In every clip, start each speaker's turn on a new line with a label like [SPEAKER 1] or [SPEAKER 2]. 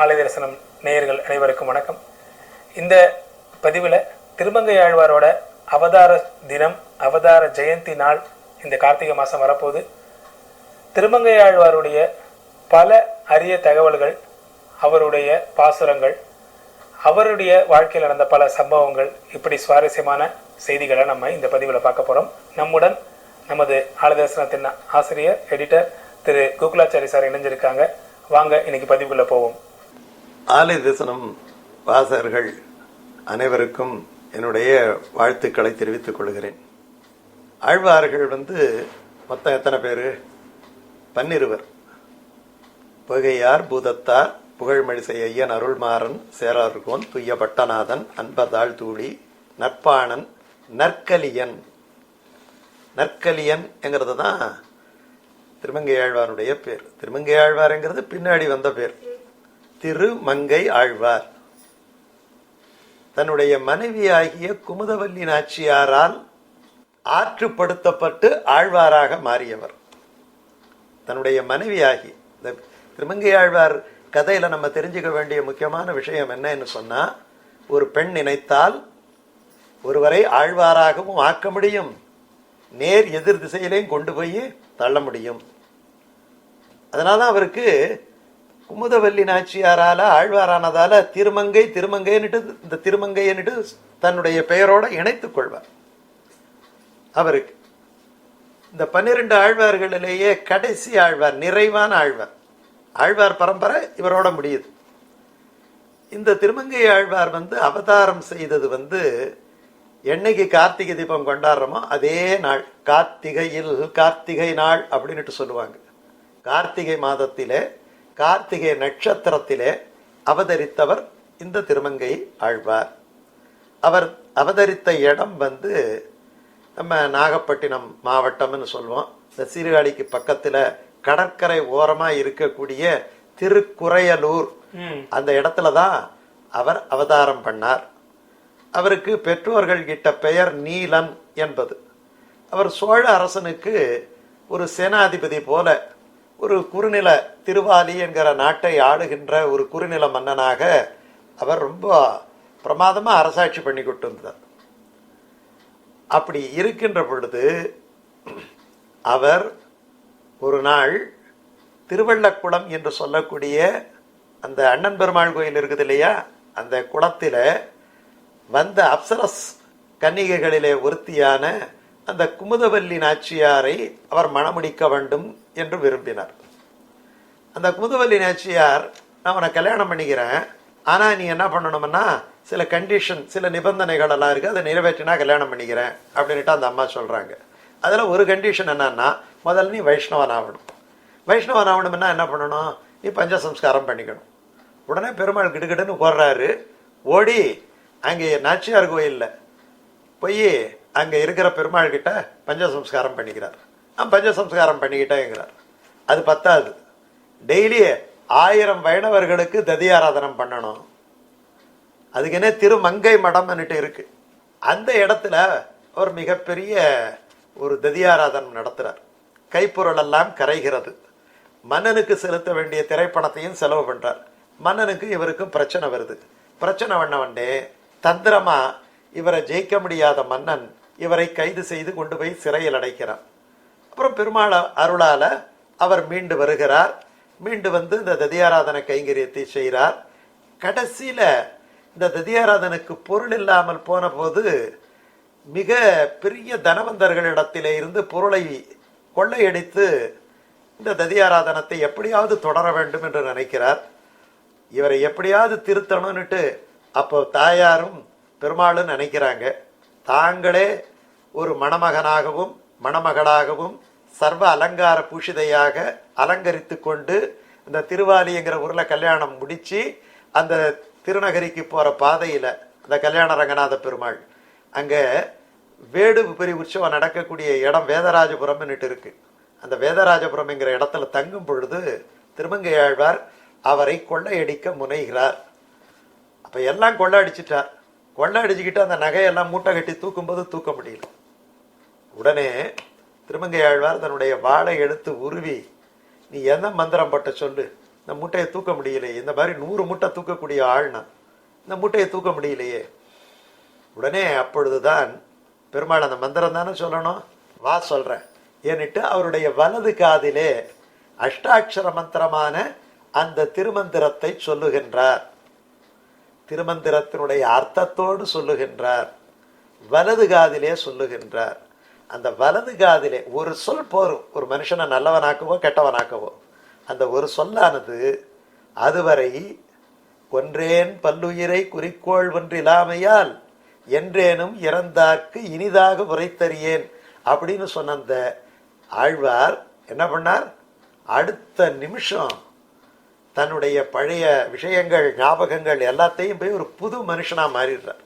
[SPEAKER 1] ஆலய தரிசனம் நேயர்கள் அனைவருக்கும் வணக்கம். இந்த பதிவில் திருமங்கை ஆழ்வாரோட அவதார தினம் அவதார ஜெயந்தி நாள் இந்த கார்த்திகை மாதம் வரப்போகுது. திருமங்கை ஆழ்வாருடைய பல அரிய தகவல்கள் அவருடைய பாசுரங்கள் அவருடைய வாழ்க்கையில் நடந்த பல சம்பவங்கள் இப்படி சுவாரஸ்யமான செய்திகளை நம்ம இந்த பதிவில் பார்க்க போகிறோம் நம்முடன் நமது ஆலதர்சனத்தின் ஆசிரியர் எடிட்டர் திரு கோகுலாச்சாரி சார் இணைஞ்சிருக்காங்க. வாங்க இன்னைக்கு பதிவுக்குள்ளே போவோம்.
[SPEAKER 2] ஆலய தரிசனம் வாசகர்கள் அனைவருக்கும் என்னுடைய வாழ்த்துக்களை தெரிவித்துக் கொள்கிறேன். ஆழ்வார்கள் வந்து மொத்தம் எத்தனை பேர்? பன்னிருவர். புகையார் பூதத்தார் புகழ்மழிசை ஐயன் அருள்மாறன் சேரார்கோன் துய்ய பட்டநாதன் அன்பதாள் தூளி நற்பாணன் நற்கலியன். நற்கலியன் என்கிறது தான் திருமங்கை ஆழ்வாருடைய பேர். திருமங்கை ஆழ்வார்ங்கிறது பின்னாடி வந்த பேர். திருமங்கை ஆழ்வார். தன்னுடைய மனைவியாகிய குமுதவல்லி நாச்சியாரால் ஆற்றுப்படுத்தப்பட்டு ஆழ்வாராக மாறியவர். தன்னுடைய மனைவியாகி இந்த திருமங்கை ஆழ்வார் கதையில் நம்ம தெரிஞ்சுக்க வேண்டிய முக்கியமான விஷயம் என்னன்னு சொன்னால் ஒரு பெண் நினைத்தால் ஒருவரை ஆழ்வாராகவும் ஆக்க முடியும். நேர் எதிர் திசையிலையும் கொண்டு போய் தள்ள முடியும். அதனால அவருக்கு குமுதவல்லி நாச்சியாரால ஆழ்வாரானதால திருமங்கை திருமங்கைன்னுட்டு இந்த திருமங்கைன்னுட்டு தன்னுடைய பெயரோட இணைத்துக் கொள்வார். அவருக்கு. இந்த பன்னிரெண்டு ஆழ்வார்களிலேயே கடைசி ஆழ்வார் நிறைவான ஆழ்வார். ஆழ்வார் பரம்பரை இவரோட முடியுது. இந்த திருமங்கை ஆழ்வார் வந்து அவதாரம் செய்தது வந்து என்னைக்கு கார்த்திகை தீபம் கொண்டாடுறோமோ அதே நாள். கார்த்திகையில் கார்த்திகை நாள் அப்படின்னுட்டு சொல்லுவாங்க. கார்த்திகை மாதத்திலே கார்த்திகை நட்சத்திரத்திலே அவதரித்தவர் இந்த திருமங்கை ஆழ்வார். அவர் அவதரித்த இடம் வந்து நம்ம நாகப்பட்டினம் மாவட்டம்னு சொல்லுவோம். இந்த சீர்காழிக்கு பக்கத்துல கடற்கரை ஓரமா இருக்கக்கூடிய திருக்குறையலூர். அந்த இடத்துல தான் அவர் அவதாரம் பண்ணார். அவருக்கு பெற்றோர்கள் கிட்ட பெயர் நீலன் என்பது. அவர் சோழ அரசனுக்கு ஒரு சேனாதிபதி போல ஒரு குறுநில திருவாலி என்கிற நாட்டை ஆளுகின்ற ஒரு குறுநில மன்னனாக அவர் ரொம்ப பிரமாதமாக அரசாட்சி பண்ணி கொண்டு அப்படி இருக்கின்ற பொழுது அவர் ஒரு நாள் திருவள்ளக்குளம் என்று சொல்லக்கூடிய அந்த அண்ணன் பெருமாள் கோயில் இருக்குது இல்லையா? அந்த குளத்தில் வந்த அப்சரஸ் கன்னிகைகளிலே ஒருத்தியான அந்த குமுதவல்லி நாச்சியாரை அவர் மணமுடிக்க வேண்டும் என்று விரும்பினார். அந்த குமுதவல்லி நாச்சியார் நான் உன்னை கல்யாணம் பண்ணிக்கிறேன். ஆனால் நீ என்ன பண்ணணும்னா சில கண்டிஷன் சில நிபந்தனைகள் எல்லாம் இருக்குது அதை நிறைவேற்றினா கல்யாணம் பண்ணிக்கிறேன். அப்படின்ட்டு அந்த அம்மா சொல்கிறாங்க அதில் ஒரு கண்டிஷன் என்னன்னா முதல்ல நீ வைஷ்ணவன் ஆகணும். வைஷ்ணவன் ஆகணும்னா என்ன பண்ணணும்? நீ பஞ்சசம்ஸ்காரம் பண்ணிக்கணும். உடனே பெருமாள் கிடுகிடுன்னு ஓடுறாரு. ஓடி அங்கே நாச்சியார் கோயிலில் போய் அங்கே இருக்கிற பெருமாள் கிட்ட பஞ்சசம்ஸ்காரம் பண்ணிக்கிறார். பஞ்சசம்ஸ்காரம் பண்ணிக்கிட்டேங்கிறார் அது பத்தாது. டெய்லி ஆயிரம் வைணவர்களுக்கு ததியாராதனம் பண்ணணும். அதுக்கு திருமங்கை மடம்னுட்டு இருக்கு. அந்த இடத்துல ஒரு மிகப்பெரிய ஒரு ததியாராதனம் நடத்துகிறார் கைப்பொருள் எல்லாம் கரைகிறது. மன்னனுக்கு செலுத்த வேண்டிய திரைப்பணத்தையும் செலவு பண்ணுறார் மன்னனுக்கு இவருக்கும் பிரச்சனை வருது. பிரச்சனை பண்ண தந்திரமாக இவரை ஜெயிக்க முடியாத மன்னன் இவரை கைது செய்து கொண்டு போய் சிறையில் அடைக்கிறார் அப்புறம் பெருமாள் அருளால் அவர் மீண்டு வருகிறார். மீண்டு வந்து இந்த ததியாராதன கைங்கரியத்தை செய்கிறார். கடைசியில் இந்த ததியாராதனுக்கு பொருள் இல்லாமல் போன போது மிக பெரிய தனவந்தர்களிடத்திலே இருந்து பொருளை கொள்ளையடித்து இந்த ததியாராதனத்தை எப்படியாவது தொடர வேண்டும் என்று நினைக்கிறார். இவரை எப்படியாவது திருத்தணும்னுட்டு அப்போ தாயாரும் பெருமாளும் நினைக்கிறாங்க. தாங்களே ஒரு மணமகனாகவும் மணமகளாகவும் சர்வ அலங்கார பூஷிதையாக அலங்கரித்து கொண்டு இந்த திருவாலிங்கிற ஊரில் கல்யாணம் முடித்து அந்த திருநகரிக்கு போகிற பாதையில் அந்த கல்யாண ரங்கநாத பெருமாள் அங்கே வேடு பெரிய உற்சவம் நடக்கக்கூடிய இடம் வேதராஜபுரம்னுட்டு இருக்கு. அந்த வேதராஜபுரம்ங்கிற இடத்துல தங்கும் பொழுது திருமங்கை ஆழ்வார் அவரை கொள்ளையடிக்க முனைகிறார். அப்போ எல்லாம் கொள்ளை அடிச்சிட்டார் கொள்ளை அடிச்சுக்கிட்டு அந்த நகையெல்லாம் மூட்டை கட்டி தூக்கும்போது தூக்க முடியல. உடனே திருமங்கை ஆழ்வார் தன்னுடைய வாழை எடுத்து உருவி நீ எந்த மந்திரம் பட்ட சொல்லு? இந்த மூட்டையை தூக்க முடியலையே. இந்த மாதிரி நூறு மூட்டை தூக்கக்கூடிய ஆள்னா இந்த மூட்டையை தூக்க முடியலையே. உடனே அப்பொழுதுதான் பெருமாள் அந்த மந்திரம் தானே சொல்லணும்? வா சொல்கிறேன் ஏன்னுட்டு அவருடைய வலது காதிலே அஷ்டாட்சர மந்திரமான அந்த திருமந்திரத்தை சொல்லுகின்றார். திருமந்திரத்தினுடைய அர்த்தத்தோடு சொல்லுகின்றார். வலது காதிலே சொல்லுகின்றார். அந்த வலது காதிலே ஒரு சொல் போரும். ஒரு மனுஷனை நல்லவனாக்கவோ கெட்டவனாக்கவோ. அந்த ஒரு சொல்லானது அதுவரை ஒன்றேன் பல்லுயிரை குறிக்கோள் ஒன்றில்லாமையால் என்றேனும் இறந்தார்க்கு இனிதாக உரைத்தறியேன். அப்படின்னு சொன்ன அந்த ஆழ்வார் என்ன பண்ணார்? அடுத்த நிமிஷம் தன்னுடைய பழைய விஷயங்கள் ஞாபகங்கள் எல்லாத்தையும் போய் ஒரு புது மனுஷனாக மாறிடுறார்.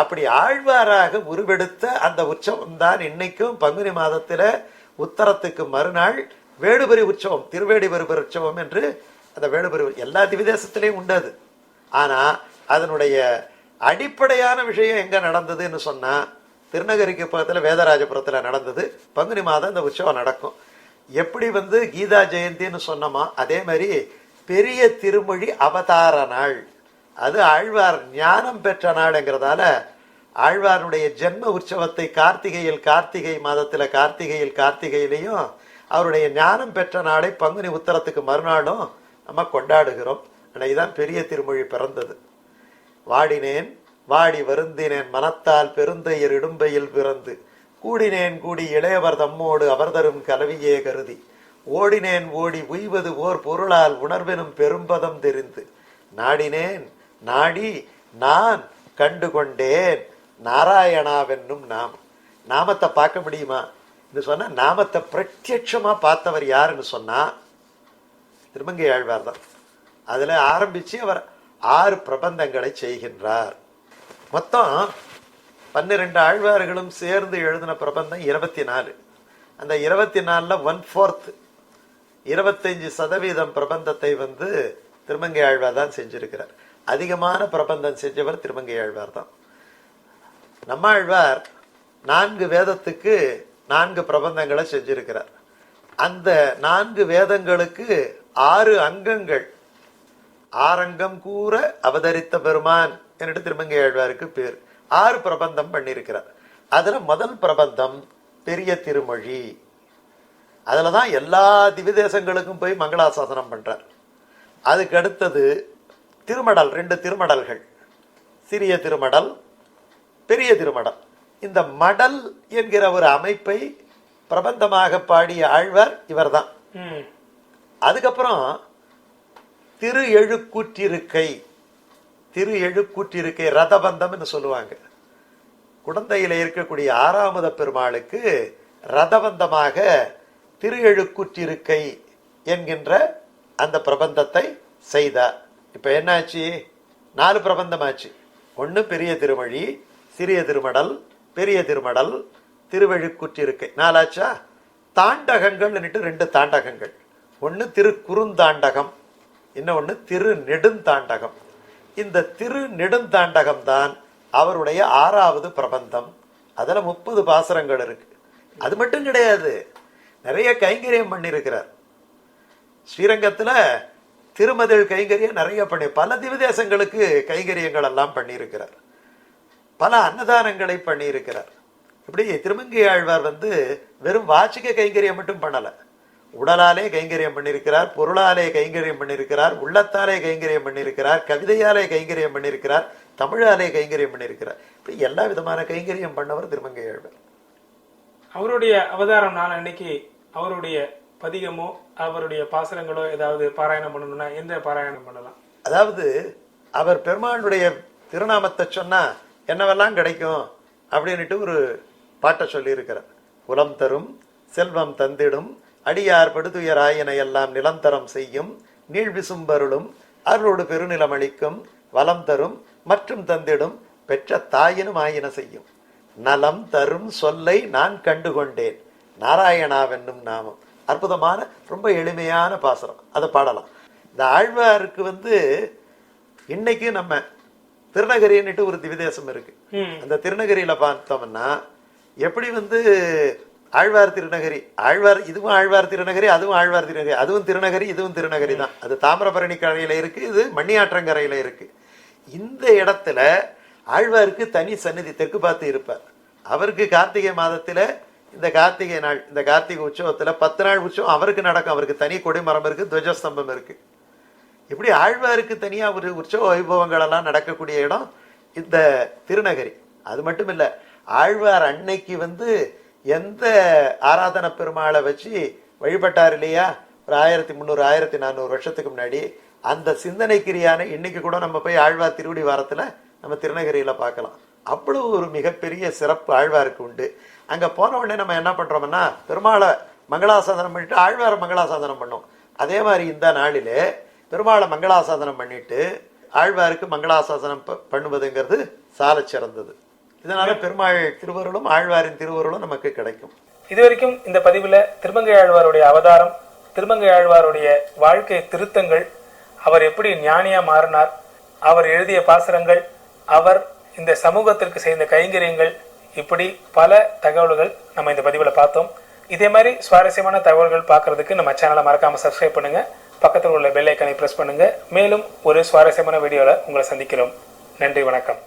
[SPEAKER 2] அப்படி ஆழ்வாராக உருவெடுத்த அந்த உற்சவம் தான் இன்னைக்கும் பங்குனி மாதத்தில் உத்தரத்துக்கு மறுநாள் வேடுபரி உற்சவம் திருவேடிபருபர் உற்சவம் என்று அந்த வேடுபரி எல்லா திவிதேசத்திலையும் உண்டது. ஆனால் அதனுடைய அடிப்படையான விஷயம் எங்கே நடந்ததுன்னு சொன்னால் திருநகரிக்கு பக்கத்தில் வேதராஜபுரத்தில் நடந்தது. பங்குனி மாதம் இந்த உற்சவம் நடக்கும். எப்படி வந்து கீதா ஜெயந்தின்னு சொன்னோமோ அதே மாதிரி பெரிய திருமொழி அவதார நாள். அது ஆழ்வார் ஞானம் பெற்ற நாடுங்கிறதால ஆழ்வாருடைய ஜென்ம உற்சவத்தை கார்த்திகையில் கார்த்திகை மாதத்தில் கார்த்திகையில் கார்த்திகையிலையும் அவருடைய ஞானம் பெற்ற நாளை பங்குனி உத்தரத்துக்கு மறுநாளும் நம்ம கொண்டாடுகிறோம். அன்னைக்குதான் பெரிய திருமொழி பிறந்தது. வாடினேன் வாடி வருந்தினேன் மனத்தால் பெருந்தையர் இடும்பையில் பிறந்து. கூடினேன் கூடி இளையவர் தம்மோடு அவர்தரும் கலவியே கருதி. ஓடினேன் ஓடி உய்வது ஓர் பொருளால் உணர்வெனும் பெரும்பதம் தெரிந்து. நாடினேன் நாடி நான் கண்டு கொண்டேன் நாராயணாவென்னும் நாமம். நாமத்தை பார்க்க முடியுமா? சொன்னா நாமத்தை பிரத்யட்சமாக பார்த்தவர் யாருன்னு சொன்னா திருமங்கை ஆழ்வார் தான். அதில் ஆரம்பித்து அவர் ஆறு பிரபந்தங்களை செய்கின்றார். மொத்தம் பன்னிரெண்டு ஆழ்வார்களும் சேர்ந்து எழுதின பிரபந்தம் இருபத்தி நாலு அந்த இருபத்தி நாலில் ஒன் ஃபோர்த் இருபத்தஞ்சி சதவீதம் பிரபந்தத்தை வந்து திருமங்கை ஆழ்வார் தான் செஞ்சிருக்கிறார். அதிகமான பிரபந்தம் செஞ்சவர் திருமங்கை ஆழ்வார் தான். நம்மாழ்வார் நான்கு வேதத்துக்கு நான்கு பிரபந்தங்களை செஞ்சிருக்கிறார். அந்த நான்கு வேதங்களுக்கு ஆறு அங்கங்கள். ஆரங்கம் கூற அவதரித்த பெருமான் என்று திருமங்கை ஆழ்வாருக்கு பேர். ஆறு பிரபந்தம் பண்ணியிருக்கிறார் அதில் முதல் பிரபந்தம் பெரிய திருமொழி. அதில் தான் எல்லா திவிதேசங்களுக்கும் போய் மங்களாசாசனம் பண்ணுறார் அதுக்கு அடுத்தது திருமடல் ரெண்டு திருமடல்கள். சிறிய திருமடல் பெரிய திருமடல். இந்த மடல் என்கிற ஒரு அமைப்பை பிரபந்தமாக பாடிய ஆழ்வார் இவர்தான்.
[SPEAKER 1] ம்.
[SPEAKER 2] அதுக்கப்புறம் திரு எழுக்கூற்றிருக்கை திரு எழுக்கூற்றிருக்கை ரதபந்தம்னு சொல்லுவாங்க. குடந்தையில இருக்கக்கூடிய ஆறாமத பெருமாளுக்கு ரதபந்தமாக திரு எழுக்கூற்றிருக்கை என்கின்ற அந்த பிரபந்தத்தை செய்தார். இப்போ என்னாச்சு? நாலு பிரபந்தமாச்சு. ஒன்று பெரிய திருமொழி சிறிய திருமடல் பெரிய திருமடல் திருவழுக்குற்றிருக்கை. நாலாச்சா? தாண்டகங்கள்னுட்டு ரெண்டு தாண்டகங்கள். ஒன்று திரு குறுந்தாண்டகம் இன்னொன்று திரு நெடுந்தாண்டகம் இந்த திரு நெடுந்தாண்டகம் தான் அவருடைய ஆறாவது பிரபந்தம். அதில் முப்பது பாசுரங்கள் இருக்கு. அது மட்டும் கிடையாது. நிறைய கைங்கரியம் பண்ணியிருக்கிறார் ஸ்ரீரங்கத்தில் திருமதில் கைங்கரியம் நிறைய பண்ணி பல திவதேசங்களுக்கு கைங்கரியங்கள் எல்லாம் பண்ணியிருக்கிறார். பல அன்னதானங்களை பண்ணியிருக்கிறார். இப்படி திருமங்கை ஆழ்வார் வந்து வெறும் வாச்சிக்க கைங்கரியம் மட்டும் பண்ணலை. உடலாலே கைங்கரியம் பண்ணியிருக்கிறார் பொருளாலே கைங்கரியம் பண்ணியிருக்கிறார் உள்ளத்தாலே கைங்கரியம் பண்ணியிருக்கிறார் கவிதையாலே கைங்கரியம் பண்ணியிருக்கிறார் தமிழாலே கைங்கரியம் பண்ணியிருக்கிறார். இப்படி எல்லா விதமான கைங்கரியம் பண்ணவர் திருமங்கை ஆழ்வார்.
[SPEAKER 1] அவருடைய அவதாரம் நான் அன்னைக்கு அவருடைய பதிகமோ அவருடைய பாசுரங்களோ ஏதாவது பாராயணம் பண்ணணும்னா எந்த பாராயணம் பண்ணலாம்?
[SPEAKER 2] அதாவது அவர் பெருமானுடைய திருநாமத்தை சொன்னா என்னவெல்லாம் கிடைக்கும் அப்படின்னுட்டு ஒரு பாட்டை சொல்லியிருக்கிறார். குலம் தரும் செல்வம் தந்திடும் அடியார் படுதுயராயினை எல்லாம் நிலந்தரம் செய்யும் நீழ்விசும்பருளும் அருளோடு பெருநிலம் அளிக்கும் வளம் தரும் மற்றும் தந்திடும் பெற்ற தாயினும் ஆயின செய்யும். நலம் தரும் சொல்லை நான் கண்டுகொண்டேன் நாராயணாவென்னும் நாமம். அற்புதமான ரொம்ப எளிமையான பாசுரம். அதை பாடலாம். இந்த ஆழ்வாருக்கு வந்து இன்னைக்கு நம்ம திருநகரின்னுட்டு ஒரு திவிதேசம் இருக்கு. அந்த திருநகரியில பார்த்தோம்னா எப்படி வந்து ஆழ்வார் திருநகரி ஆழ்வார் இதுவும் ஆழ்வார் திருநகரி அதுவும் ஆழ்வார் திருநகரி அதுவும் திருநகரி இதுவும் திருநகரி தான். அது தாமிரபரணி கரையில இருக்கு இது மணியாற்றங்கரையில இருக்கு. இந்த இடத்துல ஆழ்வாருக்கு தனி சந்நிதி தெற்கு பார்த்து இருப்பார். அவருக்கு கார்த்திகை மாதத்துல இந்த கார்த்திகை நாள் இந்த கார்த்திகை உற்சவத்தில் பத்து நாள் உற்சவம் அவருக்கு நடக்கும். அவருக்கு தனி கொடிமரம் இருக்குது துவஜஸ்தம்பம் இருக்குது இப்படி ஆழ்வாருக்கு தனியாக ஒரு உற்சவ வைபவங்களெல்லாம் நடக்கக்கூடிய இடம்? இந்த திருநகரி. அது மட்டும் இல்லை ஆழ்வார் அன்னைக்கு வந்து எந்த ஆராதன பெருமாளை வச்சு வழிபட்டார் இல்லையா? ஒரு ஆயிரத்தி முந்நூறு ஆயிரத்தி நானூறு வருஷத்துக்கு முன்னாடி. அந்த சிந்தனைக்குரியான இன்னைக்கு கூட நம்ம போய் ஆழ்வார் திருவடி வாரத்தில் நம்ம திருநகரியில் பார்க்கலாம். அவ்வளவு ஒரு மிகப்பெரிய சிறப்பு ஆழ்வாருக்கு உண்டு. அங்கே போன உடனே நம்ம என்ன பண்ணுறோம்னா பெருமாளை மங்களாசாதனம் பண்ணிட்டு ஆழ்வாரை மங்களாசாதனம் பண்ணோம். அதே மாதிரி இந்த நாளில் பெருமாளை மங்களாசாதனம் பண்ணிட்டு ஆழ்வாருக்கு மங்களாசாசனம் ப- பண்ணுவதுங்கிறது சால சிறந்தது. இதனால பெருமாள் திருவருளும் ஆழ்வாரின் திருவருளும் நமக்கு கிடைக்கும்.
[SPEAKER 1] இதுவரைக்கும் இந்த பதிவில் திருமங்கை ஆழ்வாருடைய அவதாரம் திருமங்கை ஆழ்வாருடைய வாழ்க்கை திருத்தங்கள் அவர் எப்படி ஞானியா மாறினார் அவர் எழுதிய பாசுரங்கள் அவர் இந்த சமூகத்திற்கு செய்த கைங்கரியங்கள் இப்படி பல தகவல்கள் நம்ம இந்த பதிவில் பார்த்தோம். இதே மாதிரி சுவாரஸ்யமான தகவல்கள் பார்க்கறதுக்கு நம்ம சேனலை மறக்காமல் சப்ஸ்கிரைப் பண்ணுங்க. பக்கத்தில் உள்ள பெல் ஐக்கனை ப்ரெஸ் பண்ணுங்க. மேலும் ஒரு சுவாரஸ்யமான வீடியோவில் உங்களை சந்திக்கிறோம். நன்றி வணக்கம்.